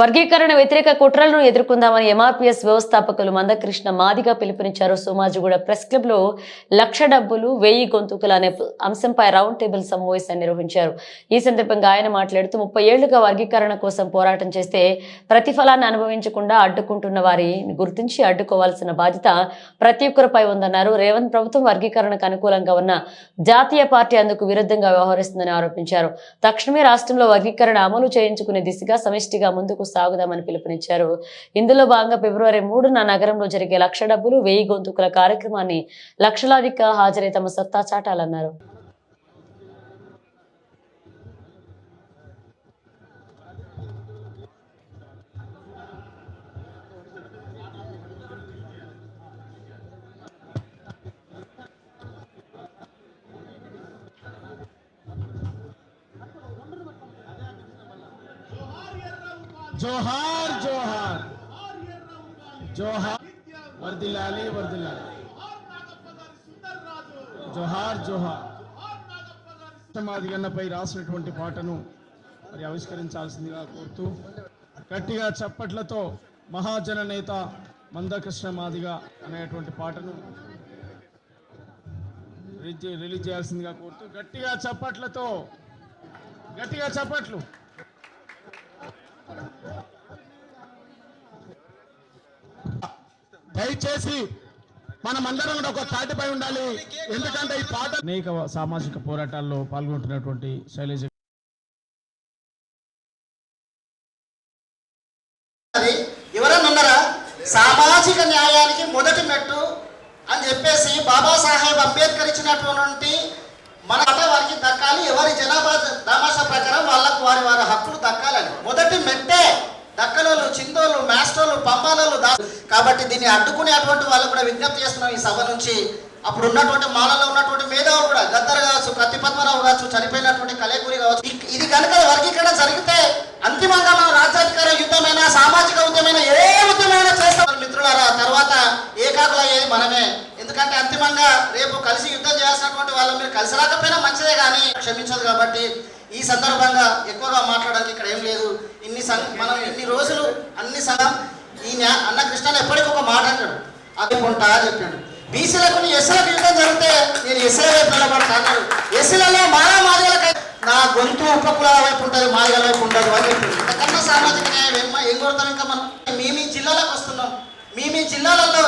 వర్గీకరణ వ్యతిరేక కుట్రలను ఎదుర్కొందామని ఎంఆర్పీఎస్ వ్యవస్థాపకులు మందకృష్ణ మాదిగా పిలుపునిచ్చారు. సోమాజిగూడ ప్రెస్ క్లబ్లో లక్ష డబ్బులు వెయ్యి గొంతుకులు అనే అంశంపై రౌండ్ టేబుల్ సమావేశాన్ని నిర్వహించారు. ఈ సందర్భంగా ఆయన మాట్లాడుతూ ముప్పై ఏళ్ళుగా వర్గీకరణ కోసం పోరాటం చేస్తే ప్రతిఫలాన్ని అనుభవించకుండా అడ్డుకుంటున్న వారిని గుర్తించి అడ్డుకోవాల్సిన బాధ్యత ప్రతి ఒక్కరిపై ఉందన్నారు. రేవంత్ ప్రభుత్వం వర్గీకరణకు అనుకూలంగా ఉన్న జాతీయ పార్టీ అందుకు విరుద్ధంగా వ్యవహరిస్తుందని ఆరోపించారు. తక్షణమే రాష్ట్రంలో వర్గీకరణ అమలు చేయించుకునే దిశగా సమిష్టిగా ముందుకు సాగుదామని పిలుపునిచ్చారు. ఇందులో భాగంగా ఫిబ్రవరి మూడున నగరంలో జరిగే లక్ష డబ్బులు వెయ్యి గొంతుకుల కార్యక్రమాన్ని లక్షలాదిగా హాజరై తమ సత్తా చాటాలన్నారు. జోహార్ జోహార్. జోహార్. వర్దిల్లాలి వర్దిల్లాలి. జోహార్ జోహార్. మాదిగన్నపై రాసినటువంటి పాటను మరి ఆవిష్కరించాల్సిందిగా కోరుతూ గట్టిగా చప్పట్లతో మహాజన నేత మందకృష్ణ మాదిగ అనేటువంటి పాటను రిలీజ్ చేయాల్సిందిగా కోరుతూ గట్టిగా చప్పట్లతో గట్టిగా చప్పట్లు. దయచేసి మనమందరం కూడా ఒక తాటిపై ఉండాలి. ఎందుకంటే ఈ పాట అనేక సామాజిక పోరాటాల్లో పాల్గొంటున్నటువంటి శైలజ ఎవరన్నా ఉన్నారా? సామాజిక న్యాయానికి మొదటి మెట్టు అని చెప్పేసి బాబాసాహెబ్ అంబేద్కర్ ఇచ్చినటువంటి మన అంటే వారికి దక్కాలి. ఎవరి జనాభా దామాషా ప్రకారం వాళ్ళకు వారి వారి హక్కులు దక్కాలని. మొదటి మెట్టే దక్కలోళ్ళు చిందోళ్ళు మాస్టర్లు పంబాలోళ్ళు దా కాబట్టి దీన్ని అడ్డుకునేటువంటి వాళ్ళు కూడా విజ్ఞప్తి చేస్తున్నాం ఈ సభ నుంచి. అప్పుడు ఉన్నటువంటి మాలలో ఉన్నటువంటి మేధావులు కూడా గద్దర్ కావచ్చు కత్తి పద్మరావు కావచ్చు చనిపోయినటువంటి కలేకూరి కావచ్చు ఇది కనుక వర్గీకరణ జరిగితే అంతిమంగా మనం రాజ్యాధికార యుద్ధమైన సామాజిక ఉద్యమైన ఏ ఉద్యమైనా చేస్తాం. మిత్రులారా తర్వాత ఏకాకులు అయ్యేది మనమే. ఎందుకంటే అంతిమంగా రేపు కలిసి యుద్ధం చేయాల్సినటువంటి వాళ్ళు మీరు కలిసి రాకపోయినా మంచిదే కానీ క్షమించదు కాబట్టి ఈ సందర్భంగా ఎక్కువగా మాట్లాడడానికి ఇక్కడ ఏం లేదు. ఇన్ని సం- మనం ఇన్ని రోజులు అన్ని సంఘం ఈ అన్న కృష్ణ ఎప్పటికీ ఒక మాట అంటాడు. అది కొంటా చెప్పాడు. బీసీలకు ఎస్సీలకు యుద్ధం జరిగితే నేను ఎస్సీల వైపు నిలబడతా అన్నాడు. ఎస్సీలలో మాలా మాదిగలకై నా గొంతు ఉపకులాల వైపు ఉంటుంది మాదిగల వైపు ఉండదు అని చెప్పాడు. ఇంతకన్నా సామాజిక న్యాయం ఏం ఏం కోరుతాం ఇంకా మనం? మీ మీ జిల్లాలకు వస్తున్నాం. మీ మీ జిల్లాలలో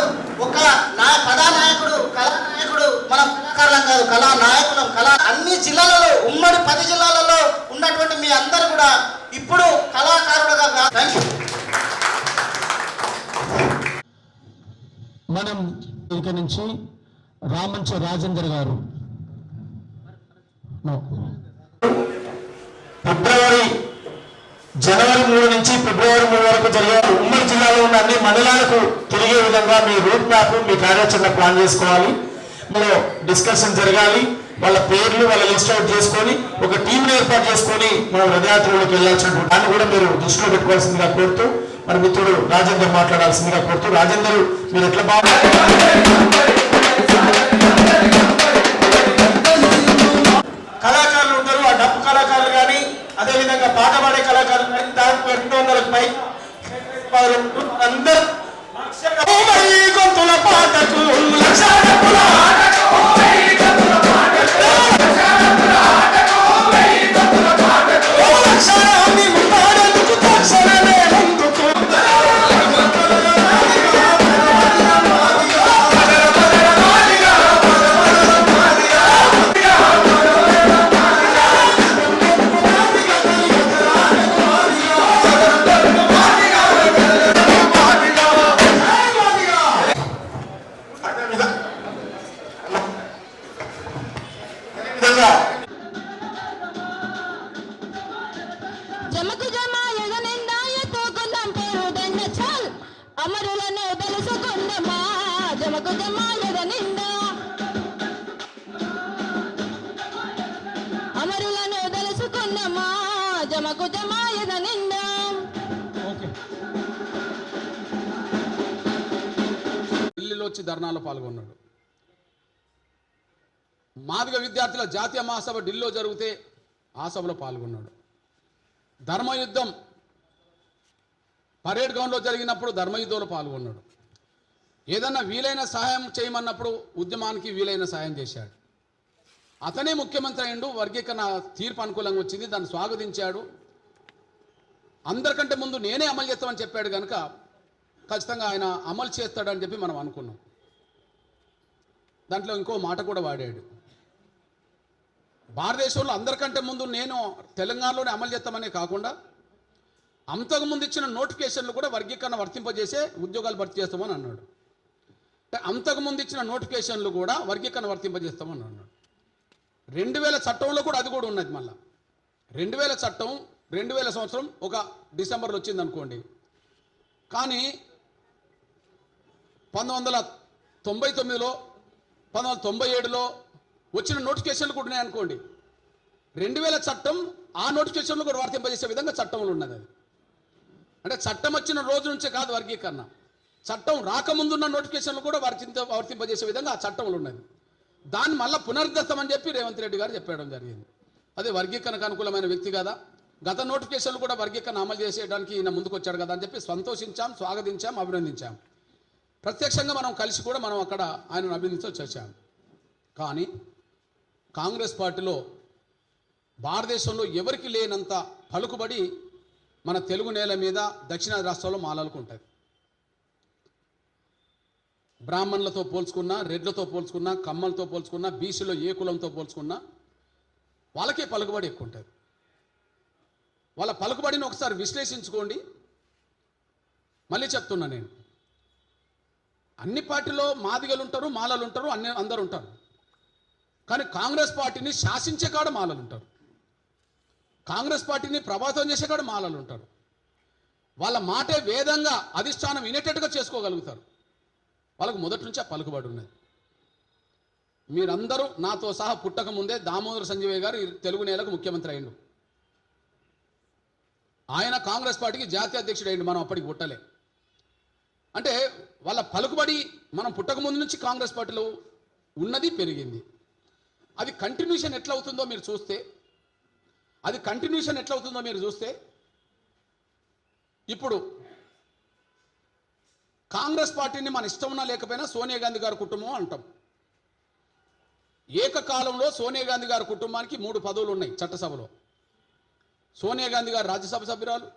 ఒక నా కథానాయకుడు కళానాయకుడు మనం కళాకారులం కాదు కళా నాయకులం కళా అన్ని జిల్లాలలో ఉమ్మడి పది జిల్లాలలో మీ అందరు కూడా ఇప్పుడు కళాకారుడుగా మనం ఇక నుంచి రామంచ రాజేందర్ గారు. ఫిబ్రవరి జనవరి మూడు నుంచి ఫిబ్రవరి మూడు వరకు జరిగే ఉమ్మడి జిల్లాలో ఉన్న అన్ని మండలాలకు తిరిగే విధంగా మీ రూట్ మ్యాప్ మీ కార్యాచరణ ప్లాన్ చేసుకోవాలి. మీరు డిస్కషన్ జరగాలి. వాళ్ళ పేర్లు వాళ్ళ లిస్ట్ అవుట్ చేసుకొని ఒక టీంను ఏర్పాటు చేసుకొని మనం రథయాత్రలోకి వెళ్ళాల్సిన దాన్ని కూడా మీరు దృష్టిలో పెట్టుకోవాల్సిందిగా కోరుతూ మన మిత్రుడు రాజేందర్ మాట్లాడాల్సిందిగా కోరుతూ రాజేందర్ మీరు ఎట్లా బాగుంటారు కళాకారులు ఉంటారు ఆ డప్పు కళాకారులు కానీ అదేవిధంగా పాట పాడే కళాకారులు కానీ దాదాపు రెండు వందలకు పై అందరూ గొంతుల పాటకు లక్ష విద్యార్థుల జాతీయ మహాసభ ఢిల్లీలో జరిగితే ఆ సభలో పాల్గొన్నాడు. ధర్మయుద్ధం పరేడ్ గ్రౌండ్లో జరిగినప్పుడు ధర్మయుద్ధంలో పాల్గొన్నాడు. ఏదన్నా వీలైన సహాయం చేయమన్నప్పుడు ఉద్యమానికి వీలైన సహాయం చేశాడు. అతనే ముఖ్యమంత్రి అయిండు వర్గీకరణ తీర్పు అనుకూలంగా వచ్చింది దాన్ని స్వాగతించాడు. అందరికంటే ముందు నేనే అమలు చేస్తామని చెప్పాడు కనుక ఖచ్చితంగా ఆయన అమలు చేస్తాడని చెప్పి మనం అనుకున్నాం. దాంట్లో ఇంకో మాట కూడా వాడాడు. భారతదేశంలో అందరికంటే ముందు నేను తెలంగాణలోనే అమలు చేస్తామనే కాకుండా అంతకుముందు ఇచ్చిన నోటిఫికేషన్లు కూడా వర్గీకరణ వర్తింపజేసే ఉద్యోగాలు భర్తీ చేస్తామని అన్నాడు. అంటే అంతకుముందు ఇచ్చిన నోటిఫికేషన్లు కూడా వర్గీకరణ వర్తింపజేస్తామని అన్నాడు. రెండు వేల చట్టంలో కూడా అది కూడా ఉన్నది మళ్ళా. రెండు వేల చట్టం రెండు వేల సంవత్సరం ఒక డిసెంబర్లో వచ్చింది అనుకోండి. కానీ పంతొమ్మిది వందల తొంభై తొమ్మిదిలో పంతొమ్మిది వందల తొంభై ఏడులో వచ్చిన నోటిఫికేషన్లు కూడా ఉన్నాయనుకోండి రెండు వేల చట్టం ఆ నోటిఫికేషన్లు కూడా వర్తింపజేసే విధంగా చట్టంలో ఉన్నది అది. అంటే చట్టం వచ్చిన రోజు నుంచే కాదు వర్గీకరణ. చట్టం రాకముందున్న నోటిఫికేషన్లు కూడా వర్తింప వర్తింపజేసే విధంగా ఆ చట్టంలో ఉన్నది. దాన్ని మళ్ళీ పునరుద్ధరిస్తామని చెప్పి రేవంత్ రెడ్డి గారు చెప్పడం జరిగింది. అదే వర్గీకరణకు అనుకూలమైన వ్యక్తి కదా. గత నోటిఫికేషన్లు కూడా వర్గీకరణ అమలు చేసేయడానికి ఈయన ముందుకొచ్చాడు కదా అని చెప్పి సంతోషించాం స్వాగతించాం అభినందించాం. ప్రత్యక్షంగా మనం కలిసి కూడా మనం అక్కడ ఆయనను అభినందించి వచ్చాం కానీ కాంగ్రెస్ పార్టీలో భారతదేశంలో ఎవరికి లేనంత పలుకుబడి మన తెలుగు నేల మీద దక్షిణాది రాష్ట్రాల్లో మాలలకు బ్రాహ్మణులతో పోల్చుకున్నా రెడ్లతో పోల్చుకున్నా కమ్మలతో పోల్చుకున్నా బీసీలో ఏ కులంతో పోల్చుకున్నా వాళ్ళకే పలుకుబడి ఎక్కువ ఉంటుంది వాళ్ళ పలుకుబడిని ఒకసారి విశ్లేషించుకోండి. మళ్ళీ చెప్తున్నా నేను. అన్ని పార్టీలో మాదిగలు ఉంటారు మాలలు ఉంటారు అన్ని అందరు ఉంటారు. కానీ కాంగ్రెస్ పార్టీని శాసించే కాడ మాలలు ఉంటారు. కాంగ్రెస్ పార్టీని ప్రభావితం చేసే కాడ మాలలు ఉంటారు. వాళ్ళ మాటే వేదంగా అధిష్టానం వినేటట్టుగా చేసుకోగలుగుతారు. వాళ్ళకు మొదటి నుంచే పలుకుబడి ఉన్నది. మీరందరూ నాతో సహా పుట్టక ముందే దామోదర సంజీవయ్య గారు తెలుగు నేలకు ముఖ్యమంత్రి అయిండు ఆయన కాంగ్రెస్ పార్టీకి జాతీయ అధ్యక్షుడు అయిండు మనం అప్పటికి పుట్టలే. అంటే వాళ్ళ పలుకుబడి మనం పుట్టక ముందు నుంచి కాంగ్రెస్ పార్టీలో ఉన్నది పెరిగింది. అది కంటిన్యూషన్ ఎట్లా అవుతుందో మీరు చూస్తే అది కంటిన్యూషన్ ఎట్లా అవుతుందో మీరు చూస్తే ఇప్పుడు కాంగ్రెస్ పార్టీని మన ఇష్టం ఉన్నా లేకపోయినా సోనియా గాంధీ గారి కుటుంబం అంటాం. ఏకకాలంలో సోనియా గాంధీ గారి కుటుంబానికి మూడు పదవులు ఉన్నాయి చట్టసభలో. సోనియా గాంధీ గారు రాజ్యసభ సభ్యురాలు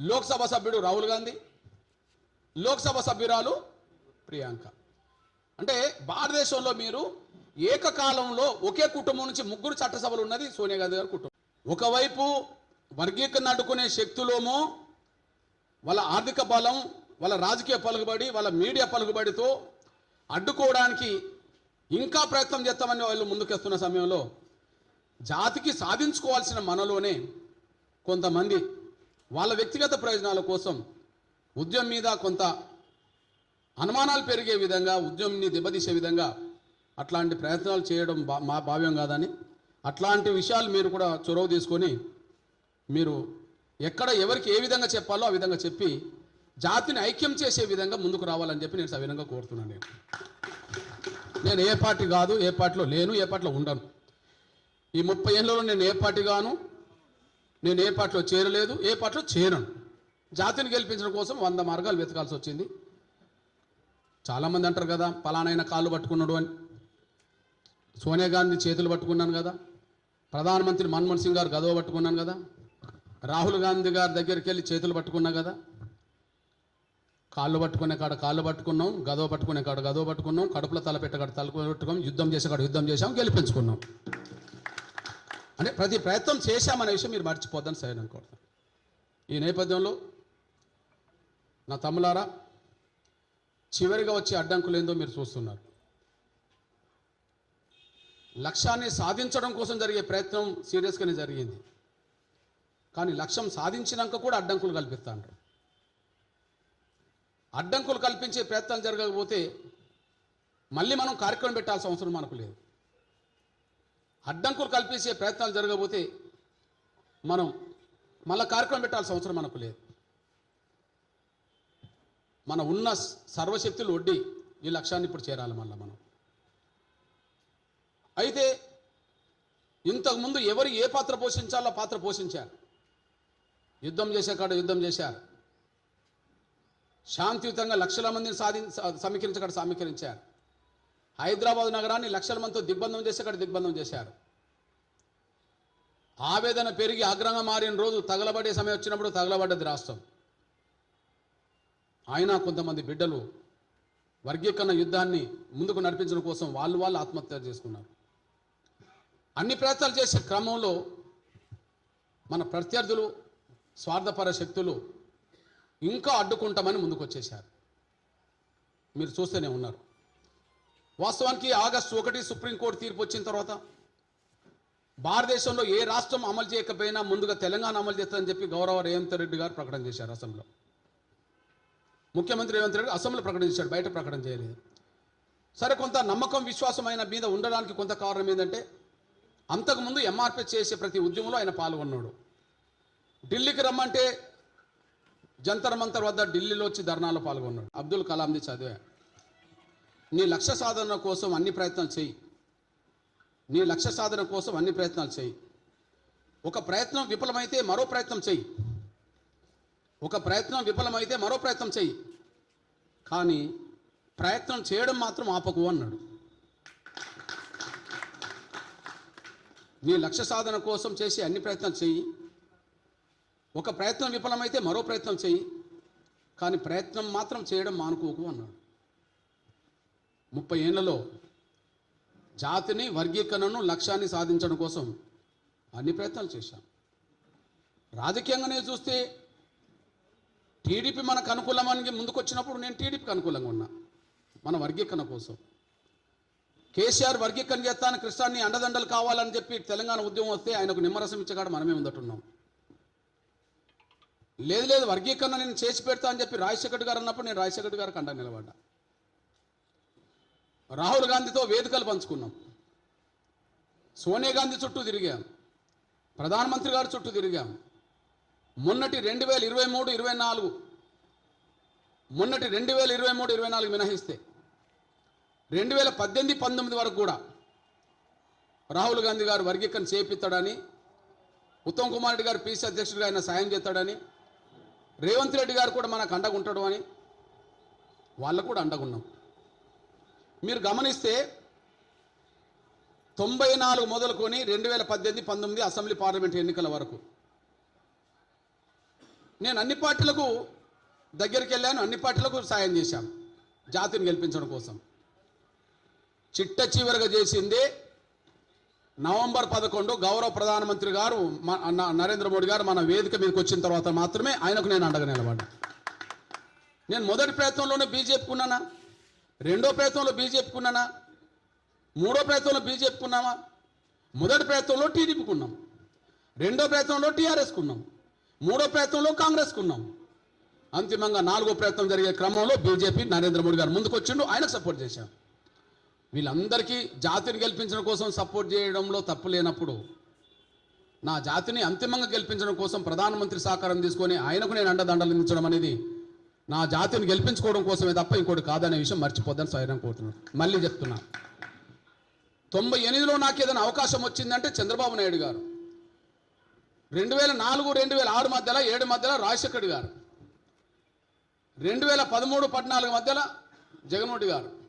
లోక్సభ సభ్యుడు రాహుల్ గాంధీ లోక్సభ సభ్యురాలు ప్రియాంక. అంటే భారతదేశంలో మీరు ఏకకాలంలో ఒకే కుటుంబం నుంచి ముగ్గురు చట్టసభలు ఉన్నది సోనియా గాంధీ గారి కుటుంబం. ఒకవైపు వర్గీకరణ అడ్డుకునే శక్తులోమో వాళ్ళ ఆర్థిక బలం వాళ్ళ రాజకీయ పలుకుబడి వాళ్ళ మీడియా పలుకుబడితో అడ్డుకోవడానికి ఇంకా ప్రయత్నం చేస్తామని వాళ్ళు ముందుకేస్తున్న సమయంలో జాతికి సాధించుకోవాల్సిన మనలోనే కొంతమంది వాళ్ళ వ్యక్తిగత ప్రయోజనాల కోసం ఉద్యమం మీద కొంత అనుమానాలు పెరిగే విధంగా ఉద్యమంని దెబ్బతీసే విధంగా అట్లాంటి ప్రయత్నాలు చేయడం మా భావ్యం కాదని అట్లాంటి విషయాలు మీరు కూడా చొరవ తీసుకొని మీరు ఎక్కడ ఎవరికి ఏ విధంగా చెప్పాలో ఆ విధంగా చెప్పి జాతిని ఐక్యం చేసే విధంగా ముందుకు రావాలని చెప్పి నేను సవినంగా కోరుతున్నాను నేను. నేను ఏ పార్టీ కాదు ఏ పార్టీలో లేను ఏ పార్టీలో ఉండను. ఈ ముప్పై ఏళ్ళలో నేను ఏ పార్టీ గాను నేను ఏ పార్టీలో చేరలేదు ఏ పార్టీలో చేరను. జాతిని గెలిపించడం కోసం వంద మార్గాలు వెతకాల్సి వచ్చింది. చాలామంది అంటారు కదా పలానైనా కాళ్ళు పట్టుకున్నాడు అని. సోనియా గాంధీ చేతులు పట్టుకున్నాను కదా. ప్రధానమంత్రి మన్మోహన్ సింగ్ గారు గదవ పట్టుకున్నాను కదా. రాహుల్ గాంధీ గారి దగ్గరికి వెళ్ళి చేతులు పట్టుకున్నా కదా. కాళ్ళు పట్టుకునే కాడ కాళ్ళు పట్టుకున్నాం గదవ పట్టుకునే కాడ గదవ పట్టుకున్నాం కడుపులో తలపెట్ట కాడ తల పెట్టుకున్నాం యుద్ధం చేసే కాడ యుద్ధం చేసాం గెలిపించుకున్నాం. అంటే ప్రతి ప్రయత్నం చేశామనే విషయం మీరు మర్చిపోద్దని సరే అనుకుంటున్నాను ఈ నేపథ్యంలో నా తమ్ములారా చివరిగా వచ్చే అడ్డంకులు ఏందో మీరు చూస్తున్నారు. లక్ష్యాన్ని సాధించడం కోసం జరిగే ప్రయత్నం సీరియస్గానే జరిగింది. కానీ లక్ష్యం సాధించినాక కూడా అడ్డంకులు కల్పిస్తాండ్రు. అడ్డంకులు కల్పించే ప్రయత్నాలు జరగకపోతే మళ్ళీ మనం కార్యక్రమం పెట్టాల్సిన అవసరం మనకు లేదు. అడ్డంకులు కల్పించే ప్రయత్నాలు జరగకపోతే మనం మళ్ళీ కార్యక్రమం పెట్టాల్సిన అవసరం మనకు లేదు. మన ఉన్న సర్వశక్తులు ఒడ్డి ఈ లక్ష్యాన్ని ఇప్పుడు చేరాలి మళ్ళీ మనం. అయితే ఇంతకుముందు ఎవరు ఏ పాత్ర పోషించాలో పాత్ర పోషించారు? యుద్ధం చేసే కాడ యుద్ధం చేశారు. శాంతియుతంగా లక్షల మందిని సాధి సమీకరించక్కడ సమీకరించారు. హైదరాబాద్ నగరాన్ని లక్షల మందితో దిగ్బంధం చేసి దిగ్బంధం చేశారు. ఆవేదన పెరిగి ఆగ్రహంగా మారిన రోజు తగలబడే సమయం వచ్చినప్పుడు తగలబడ్డది రాష్ట్రం. అయినా కొంతమంది బిడ్డలు వర్గీకరణ యుద్ధాన్ని ముందుకు నడిపించడం కోసం వాళ్ళు వాళ్ళు ఆత్మహత్య చేసుకున్నారు. అన్ని ప్రయత్నాలు చేసే క్రమంలో మన ప్రత్యర్థులు స్వార్థపర శక్తులు ఇంకా అడ్డుకుంటామని ముందుకు వచ్చేశారు మీరు చూస్తూనే ఉన్నారు. వాస్తవానికి ఆగస్టు ఒకటి సుప్రీంకోర్టు తీర్పు వచ్చిన తర్వాత భారతదేశంలో ఏ రాష్ట్రం అమలు చేయకపోయినా ముందుగా తెలంగాణ అమలు చేస్తుందని చెప్పి గౌరవ రేవంత్ రెడ్డి గారు ప్రకటన చేశారు అసెంబ్లీలో. ముఖ్యమంత్రి రేవంత్ రెడ్డి అసెంబ్లీలో ప్రకటించాడు బయట ప్రకటన చేయలేదు. సరే కొంత నమ్మకం విశ్వాసం మీద ఉండడానికి కొంత కారణం ఏంటంటే అంతకుముందు ఎంఆర్పీ చేసే ప్రతి ఉద్యమంలో ఆయన పాల్గొన్నాడు. ఢిల్లీకి రమ్మంటే జంతర్ మంతర్ వద్ద ఢిల్లీలో వచ్చి ధర్నాలో పాల్గొన్నాడు. అబ్దుల్ కలాంది చదివా. నీ లక్ష్య సాధన కోసం అన్ని ప్రయత్నాలు చేయి. నీ లక్ష్య సాధన కోసం అన్ని ప్రయత్నాలు చేయి. ఒక ప్రయత్నం విఫలమైతే మరో ప్రయత్నం చేయి. ఒక ప్రయత్నం విఫలమైతే మరో ప్రయత్నం చేయి. కానీ ప్రయత్నం చేయడం మాత్రం ఆపకు అన్నాడు. నీ లక్ష్య సాధన కోసం చేసే అన్ని ప్రయత్నాలు చేయి ఒక ప్రయత్నం విఫలమైతే మరో ప్రయత్నం చేయి కానీ ప్రయత్నం మాత్రం చేయడం మానుకోకు అన్నాడు. ముప్పై ఏళ్ళలో జాతిని వర్గీకరణను లక్ష్యాన్ని సాధించడం కోసం అన్ని ప్రయత్నాలు చేశాం. రాజకీయంగానే చూస్తే టీడీపీ మనకు అనుకూలమని ముందుకొచ్చినప్పుడు నేను టీడీపీకి అనుకూలంగా ఉన్నా. మన వర్గీకరణ కోసం. కేసీఆర్ వర్గీకరణ చేస్తాను కృష్ణాన్ని అండదండలు కావాలని చెప్పి తెలంగాణ ఉద్యమం వస్తే ఆయనకు నిమ్మరసం ఇచ్చగాడ మనమే ఉందట్టున్నాం లేదు లేదు వర్గీకరణ నేను చేసి పెడతా అని చెప్పి రాజశేఖర్ గారు అన్నప్పుడు నేను రాజశేఖర్ గారికి అండ నిలబడ్డా. రాహుల్ గాంధీతో వేదికలు పంచుకున్నాం. సోనియా గాంధీ చుట్టూ తిరిగాం. ప్రధానమంత్రి గారి చుట్టూ తిరిగాం. మొన్నటి రెండు వేల ఇరవై మూడు ఇరవై నాలుగు మొన్నటి రెండు వేల ఇరవై మూడు ఇరవై నాలుగు మినహిస్తే రెండు వేల పద్దెనిమిది పంతొమ్మిది వరకు కూడా రాహుల్ గాంధీ గారు వర్గీకరణ చేపిస్తాడని ఉత్తమ్ కుమార్ రెడ్డి గారు పీసీ అధ్యక్షుడిగా ఆయన సాయం చేస్తాడని రేవంత్ రెడ్డి గారు కూడా మనకు అండగుంటాడు అని వాళ్ళకు కూడా అండగున్నాం మీరు గమనిస్తే తొంభై నాలుగు మొదలుకొని రెండు వేల పద్దెనిమిది పంతొమ్మిది అసెంబ్లీ పార్లమెంట్ ఎన్నికల వరకు నేను అన్ని పార్టీలకు దగ్గరికి వెళ్ళాను అన్ని పార్టీలకు సాయం చేశాను జాతిని గెలిపించడం కోసం. చిట్ట చివరిగా చేసింది నవంబర్ పదకొండు గౌరవ ప్రధానమంత్రి గారు మ- నరేంద్ర మోడీ గారు మన వేదిక మీదకి వచ్చిన తర్వాత మాత్రమే ఆయనకు నేను అండగా నిలబడ్డా. నేను మొదటి ప్రయత్నంలోనే బీజేపీకి ఉన్నానా? రెండో ప్రయత్నంలో బీజేపీకి ఉన్నానా? మూడో ప్రయత్నంలో బీజేపీకి ఉన్నామా మొదటి ప్రయత్నంలో టీడీపీకి ఉన్నాం. రెండో ప్రయత్నంలో టీఆర్ఎస్కి ఉన్నాం. మూడో ప్రయత్నంలో కాంగ్రెస్కి ఉన్నాం. అంతిమంగా నాలుగో ప్రయత్నం జరిగే క్రమంలో బీజేపీ నరేంద్ర మోడీ గారు ముందుకు వచ్చిండు ఆయనకు సపోర్ట్ చేశాం వీళ్ళందరికీ జాతిని గెలిపించడం కోసం సపోర్ట్ చేయడంలో తప్పు లేనప్పుడు నా జాతిని అంతిమంగా గెలిపించడం కోసం ప్రధానమంత్రి సహకారం తీసుకొని ఆయనకు నేను అండదండలు అందించడం అనేది నా జాతిని గెలిపించుకోవడం కోసమే తప్ప ఇంకోటి కాదనే విషయం మర్చిపోద్దని స్వయం కోరుతున్నాను. మళ్ళీ చెప్తున్నా. తొంభై ఎనిమిదిలో నాకు ఏదైనా అవకాశం వచ్చిందంటే చంద్రబాబు నాయుడు గారు. రెండు వేల నాలుగు రెండు వేల ఆరు మధ్యలో ఏడు మధ్యలో రాజశేఖర్ గారు. రెండు వేల పదమూడు పద్నాలుగు మధ్యలో జగన్మోహన్ గారు.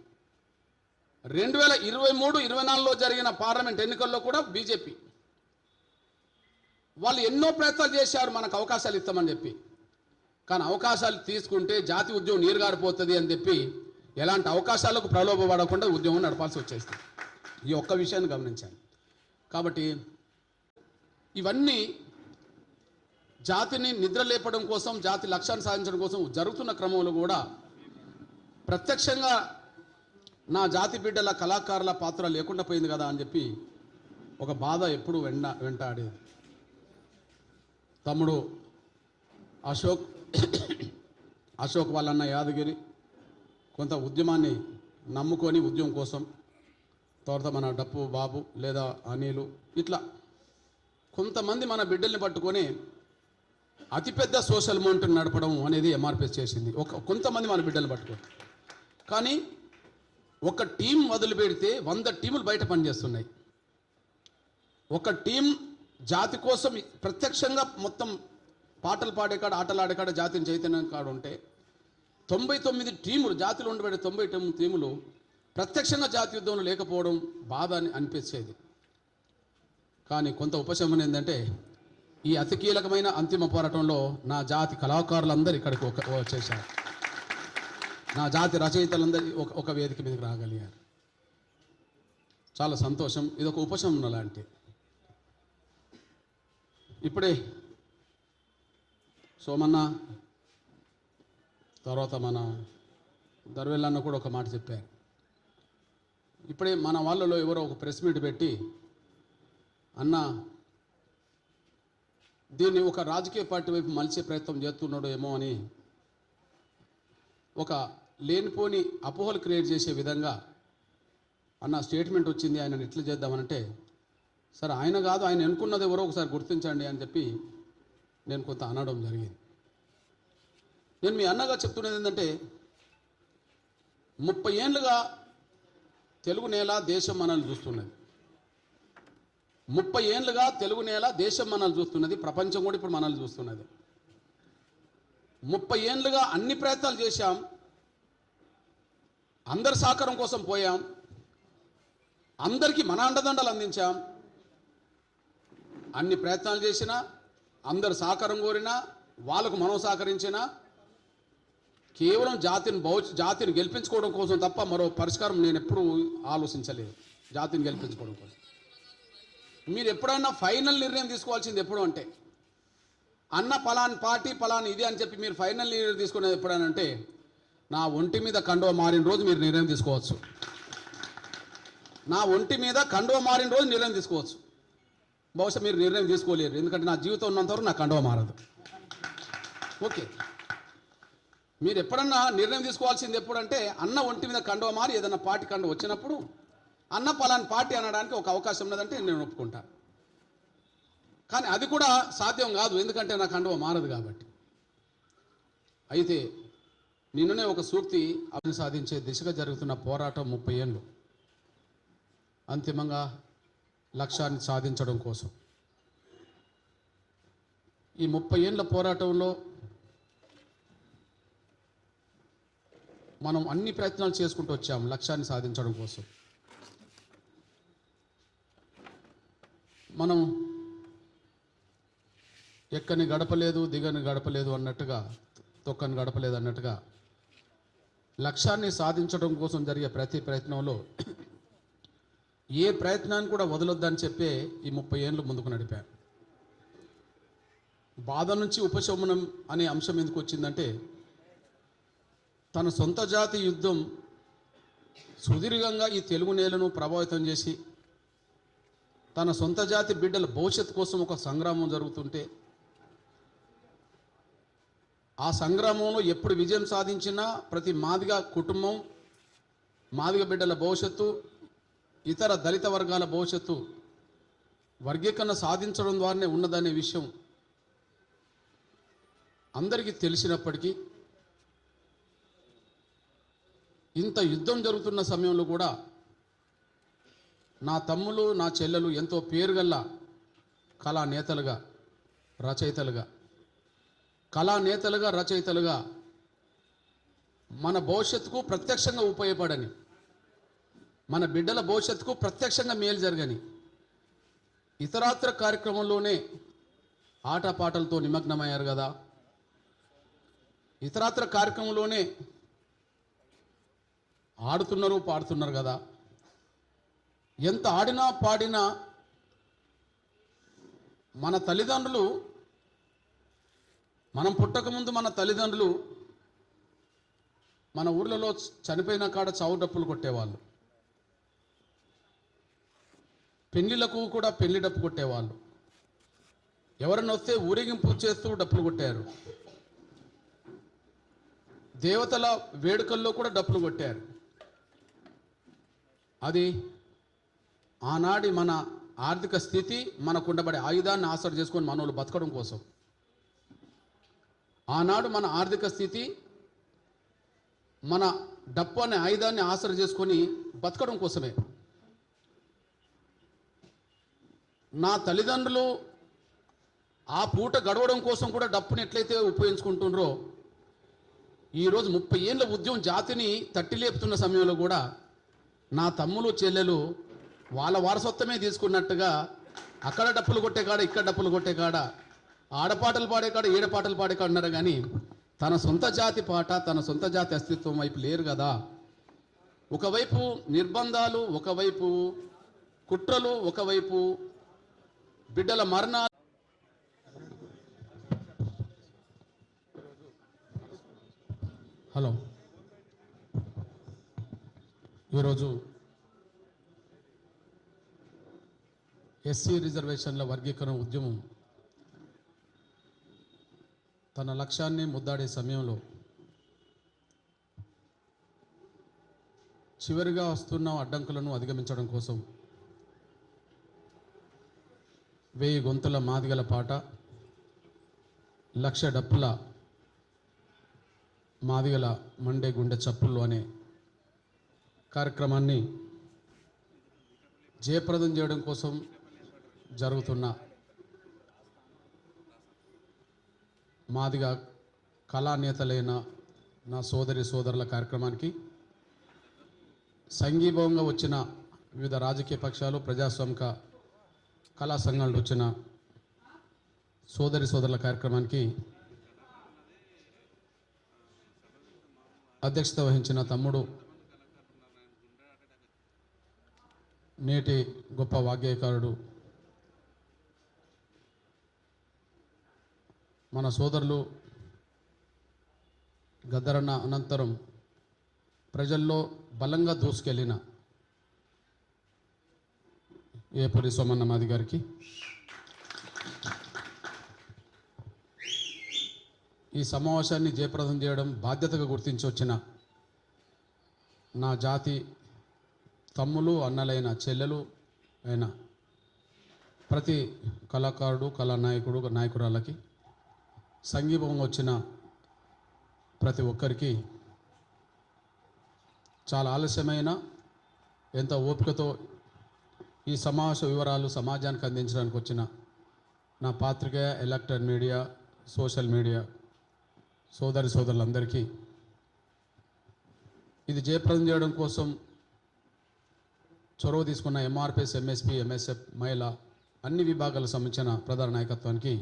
రెండు వేల ఇరవై మూడు ఇరవై నాలుగులో జరిగిన పార్లమెంట్ ఎన్నికల్లో కూడా బీజేపీ. వాళ్ళు ఎన్నో ప్రయత్నాలు చేశారు మనకు అవకాశాలు ఇస్తామని చెప్పి. కానీ అవకాశాలు తీసుకుంటే జాతి ఉద్యమం నీరుగారిపోతుంది అని చెప్పి ఎలాంటి అవకాశాలకు ప్రలోభపడకుండా ఉద్యమం నడపాల్సి వచ్చేస్తుంది ఈ ఒక్క విషయాన్ని గమనించాలి. కాబట్టి ఇవన్నీ జాతిని నిద్ర లేపడం కోసం జాతి లక్ష్యాన్ని సాధించడం కోసం జరుగుతున్న క్రమంలో కూడా ప్రత్యక్షంగా నా జాతి బిడ్డల కళాకారుల పాత్ర లేకుండా పోయింది కదా అని చెప్పి ఒక బాధ ఎప్పుడు వెంట వెంటాడేది తమ్ముడు అశోక్ అశోక్ వాళ్ళన్న యాదగిరి కొంత ఉద్యమాన్ని నమ్ముకొని ఉద్యమం కోసం తర్వాత మన డప్పు బాబు లేదా అనిలు ఇట్లా కొంతమంది మన బిడ్డల్ని పట్టుకొని అతిపెద్ద సోషల్ మూమెంట్ నడపడం అనేది ఎంఆర్పిఎస్ చేసింది. ఒక కొంతమంది మన బిడ్డలు పట్టుకొని. కానీ ఒక టీం వదిలిపెడితే వంద టీములు బయట పనిచేస్తున్నాయి. ఒక టీం జాతి కోసం ప్రత్యక్షంగా మొత్తం పాటలు పాడేకాడ ఆటలు ఆడేకాడ జాతిని చైతన్యం కాడ ఉంటే తొంభై తొమ్మిది టీములు జాతిలో ఉండబడే తొంభై తొమ్మిది టీములు ప్రత్యక్షంగా జాతి యుద్ధంలో లేకపోవడం బాధ అని అనిపించేది. కానీ కొంత ఉపశమనం ఏంటంటే ఈ అతి కీలకమైన అంతిమ పోరాటంలో నా జాతి కళాకారులందరూ ఇక్కడికి ఒక వచ్చేసారు నా జాతి రచయితలందరూ ఒక ఒక వేదిక మీదకి రాగలిగారు. చాలా సంతోషం. ఇది ఒక ఉపశమనం లాంటి ఇప్పుడే సోమన్న తర్వాత మన దర్వెల్లన్న కూడా ఒక మాట చెప్పారు. ఇప్పుడే మన వాళ్ళలో ఎవరో ఒక ప్రెస్ మీట్ పెట్టి అన్న దీన్ని ఒక రాజకీయ పార్టీ వైపు మలిచే ప్రయత్నం చేస్తున్నాడు ఏమో అని ఒక లేనిపోని అపోహలు క్రియేట్ చేసే విధంగా అన్న స్టేట్మెంట్ వచ్చింది ఆయన ఎట్లా చేద్దామనంటే సరే ఆయన కాదు ఆయన ఎన్నుకున్నది ఎవరో ఒకసారి గుర్తించండి అని చెప్పి నేను కొంత అనడం జరిగింది. నేను మీ అన్నగా చెప్తున్నది ఏంటంటే ముప్పై ఏళ్ళుగా తెలుగు నేల దేశం మనల్ని చూస్తున్నది. ముప్పై ఏళ్ళుగా తెలుగు నేల దేశం మనల్ని చూస్తున్నది ప్రపంచం కూడా ఇప్పుడు మనల్ని చూస్తున్నది. ముప్పై ఏళ్ళుగా అన్ని ప్రయత్నాలు చేశాం అందరి సహకారం కోసం పోయాం. అందరికీ మన అండదండలు అందించాం. అన్ని ప్రయత్నాలు చేసినా అందరు సహకారం కోరినా వాళ్ళకు మనం సహకరించినా కేవలం జాతిని బహు జాతిని గెలిపించుకోవడం కోసం తప్ప మరో పరిష్కారం నేను ఎప్పుడూ ఆలోచించలేదు. జాతిని గెలిపించుకోవడం కోసం. మీరు ఎప్పుడైనా ఫైనల్ నిర్ణయం తీసుకోవాల్సింది ఎప్పుడు అంటే అన్న పలాన్ పార్టీ పలాన్ ఇది అని చెప్పి మీరు ఫైనల్ నిర్ణయం తీసుకునేది ఎప్పుడైనా అంటే నా ఒంటి మీద కండువ మారిన రోజు మీరు నిర్ణయం తీసుకోవచ్చు. నా ఒంటి మీద కండువ మారిన రోజు నిర్ణయం తీసుకోవచ్చు. బహుశా మీరు నిర్ణయం తీసుకోలేరు. ఎందుకంటే నా జీవితం ఉన్నంతవరకు నా కండువ మారదు. ఓకే. మీరు ఎప్పుడన్నా నిర్ణయం తీసుకోవాల్సింది ఎప్పుడంటే అన్న ఒంటి మీద కండువ మారి ఏదైనా పార్టీ కండువ వచ్చినప్పుడు అన్న పలాని పార్టీ అనడానికి ఒక అవకాశం ఉన్నదంటే నేను ఒప్పుకుంటాను కానీ అది కూడా సాధ్యం కాదు. ఎందుకంటే నా కండువ మారదు కాబట్టి. అయితే నిన్ననే ఒక సూక్తి అభివృద్ధి సాధించే దిశగా జరుగుతున్న పోరాటం ముప్పై ఏళ్ళు. అంతిమంగా లక్ష్యాన్ని సాధించడం కోసం. ఈ ముప్పై ఏళ్ళ పోరాటంలో మనం అన్ని ప్రయత్నాలు చేసుకుంటూ వచ్చాము లక్ష్యాన్ని సాధించడం కోసం. మనం ఎక్కని గడపలేదు దిగని గడపలేదు అన్నట్టుగా తొక్కని గడపలేదు అన్నట్టుగా లక్ష్యాన్ని సాధించడం కోసం జరిగే ప్రతి ప్రయత్నంలో ఏ ప్రయత్నాన్ని కూడా వదలొద్దని చెప్పే ఈ ముప్పై ఏళ్ళు ముందుకు నడిపాను. బాధ నుంచి ఉపశమనం అనే అంశం ఎందుకు వచ్చిందంటే తన సొంత జాతి యుద్ధం సుదీర్ఘంగా ఈ తెలుగు నేలను ప్రభావితం చేసి తన సొంత జాతి బిడ్డల భవిష్యత్తు కోసం ఒక సంగ్రామం జరుగుతుంటే ఆ సంగ్రామంలో ఎప్పుడు విజయం సాధించినా ప్రతి మాదిగ కుటుంబం మాదిగ బిడ్డల భవిష్యత్తు ఇతర దళిత వర్గాల భవిష్యత్తు వర్గీకరణ సాధించడం ద్వారానే ఉన్నదనే విషయం అందరికీ తెలిసినప్పటికీ ఇంత యుద్ధం జరుగుతున్న సమయంలో కూడా నా తమ్ములు నా చెల్లెలు ఎంతో పేరుగల్ల కళా నేతలుగా రచయితలుగా కళా నేతలుగా రచయితలుగా మన భవిష్యత్తుకు ప్రత్యక్షంగా ఉపయోగపడని మన బిడ్డల భవిష్యత్తుకు ప్రత్యక్షంగా మేలు జరగని ఇతరాత్ర కార్యక్రమంలోనే ఆటపాటలతో నిమగ్నమయ్యారు కదా. ఇతరాత్ర కార్యక్రమంలోనే ఆడుతున్నారు పాడుతున్నారు కదా. ఎంత ఆడినా పాడినా మన తల్లిదండ్రులు మనం పుట్టకముందు మన తల్లిదండ్రులు మన ఊర్లలో చనిపోయిన కాడ చావు డప్పులు కొట్టేవాళ్ళు. పెళ్ళిలకు కూడా పెళ్ళి డప్పు కొట్టేవాళ్ళు. ఎవరైనా వస్తే ఊరేగింపు చేస్తూ డప్పులు కొట్టారు. దేవతల వేడుకల్లో కూడా డప్పులు కొట్టారు. అది ఆనాడి మన ఆర్థిక స్థితి మనకు ఉండబడే ఆయుధాన్ని ఆసర చేసుకొని మనోళ్ళు బతకడం కోసం. ఆనాడు మన ఆర్థిక స్థితి మన డప్పు అనే ఆయుధాన్ని ఆసర చేసుకొని బతకడం కోసమే. నా తల్లిదండ్రులు ఆ పూట గడవడం కోసం కూడా డప్పుని ఎట్లయితే ఉపయోగించుకుంటుండ్రో ఈరోజు ముప్పై ఏళ్ళ ఉద్యమం జాతిని తట్టి లేపుతున్న సమయంలో కూడా నా తమ్ములు చెల్లెలు వాళ్ళ వారసత్వమే తీసుకున్నట్టుగా అక్కడ డప్పులు కొట్టే కాడ ఇక్కడ డప్పులు కొట్టే కాడ ఆడపాటలు పాడే కాడ పాడేకాడు పాడే కాడ ఉన్నారు కానీ తన సొంత జాతి పాట తన సొంత జాతి అస్తిత్వం వైపు లేరు కదా. ఒకవైపు నిర్బంధాలు ఒకవైపు కుట్రలు ఒకవైపు బిడ్డల మరణాలు. హలో. ఈరోజు ఎస్సీ రిజర్వేషన్ల వర్గీకరణ ఉద్యమం తన లక్ష్యాన్ని ముద్దాడే సమయంలో చివరిగా వస్తున్న అడ్డంకులను అధిగమించడం కోసం వెయ్యి గొంతుల మాదిగల పాట లక్ష డప్పుల మాదిగల మండే గుండె చప్పుళ్ళు అనే కార్యక్రమాన్ని జయప్రదం చేయడం కోసం జరుగుతున్న మాదిగా కళానేతలైన నా సోదరి సోదరుల కార్యక్రమానికి సంఘీభావంగా వచ్చిన వివిధ రాజకీయ పక్షాలు ప్రజాస్వామిక కళా సంఘాలు వచ్చిన సోదరి సోదరుల కార్యక్రమానికి అధ్యక్షత వహించిన తమ్ముడు నేటి గొప్ప వాగ్గేయకారుడు మన సోదరులు గద్దరన్న అనంతరం ప్రజల్లో బలంగా దూసుకెళ్ళిన ఏపరి సోమన్న మాది గారికి. ఈ సమావేశాన్ని జయప్రదం చేయడం బాధ్యతగా గుర్తించి వచ్చిన నా జాతి తమ్ములు అన్నలైన చెల్లెలు అయిన ప్రతి కళాకారుడు కళానాయకుడు నాయకురాలకి సంగీభవం వచ్చిన ప్రతి ఒక్కరికి చాలా ఆలస్యమైన ఎంత ఓపికతో ఈ సమావేశ వివరాలు సమాజానికి అందించడానికి వచ్చిన నా పాత్రికేయ ఎలక్ట్రాన్ మీడియా సోషల్ మీడియా సోదరి సోదరులందరికీ ఇది జయప్రదం చేయడం కోసం చొరవ తీసుకున్న ఎంఆర్పిఎస్ ఎంఎస్పి ఎంఎస్ఎఫ్ మహిళ అన్ని విభాగాలకు సంబంధించిన ప్రధాన నాయకత్వానికి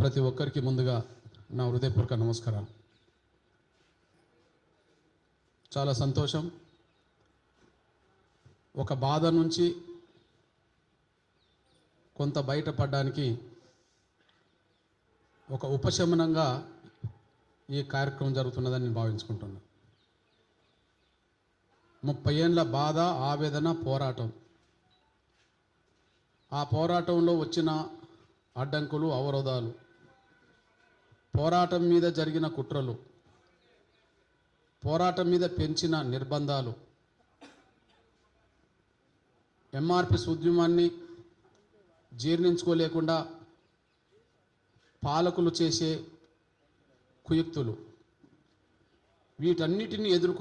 ప్రతి ఒక్కరికి ముందుగా నా హృదయపూర్వక నమస్కారాలు. చాలా సంతోషం. ఒక బాధ నుంచి కొంత బయటపడడానికి ఒక ఉపశమనంగా ఈ కార్యక్రమం జరుగుతున్నదని నేను భావించుకుంటున్నాను ముప్పై ఏళ్ళ బాధ ఆవేదన పోరాటం. ఆ పోరాటంలో వచ్చిన అడ్డంకులు అవరోధాలు పోరాటం మీద జరిగిన కుట్రలు పోరాటం మీద పెంచిన నిర్బంధాలు ఎంఆర్పిస్ ఉద్యమాన్ని జీర్ణించుకోలేకుండా పాలకులు చేసే కుయుక్తులు. వీటన్నిటిని ఎదుర్కొ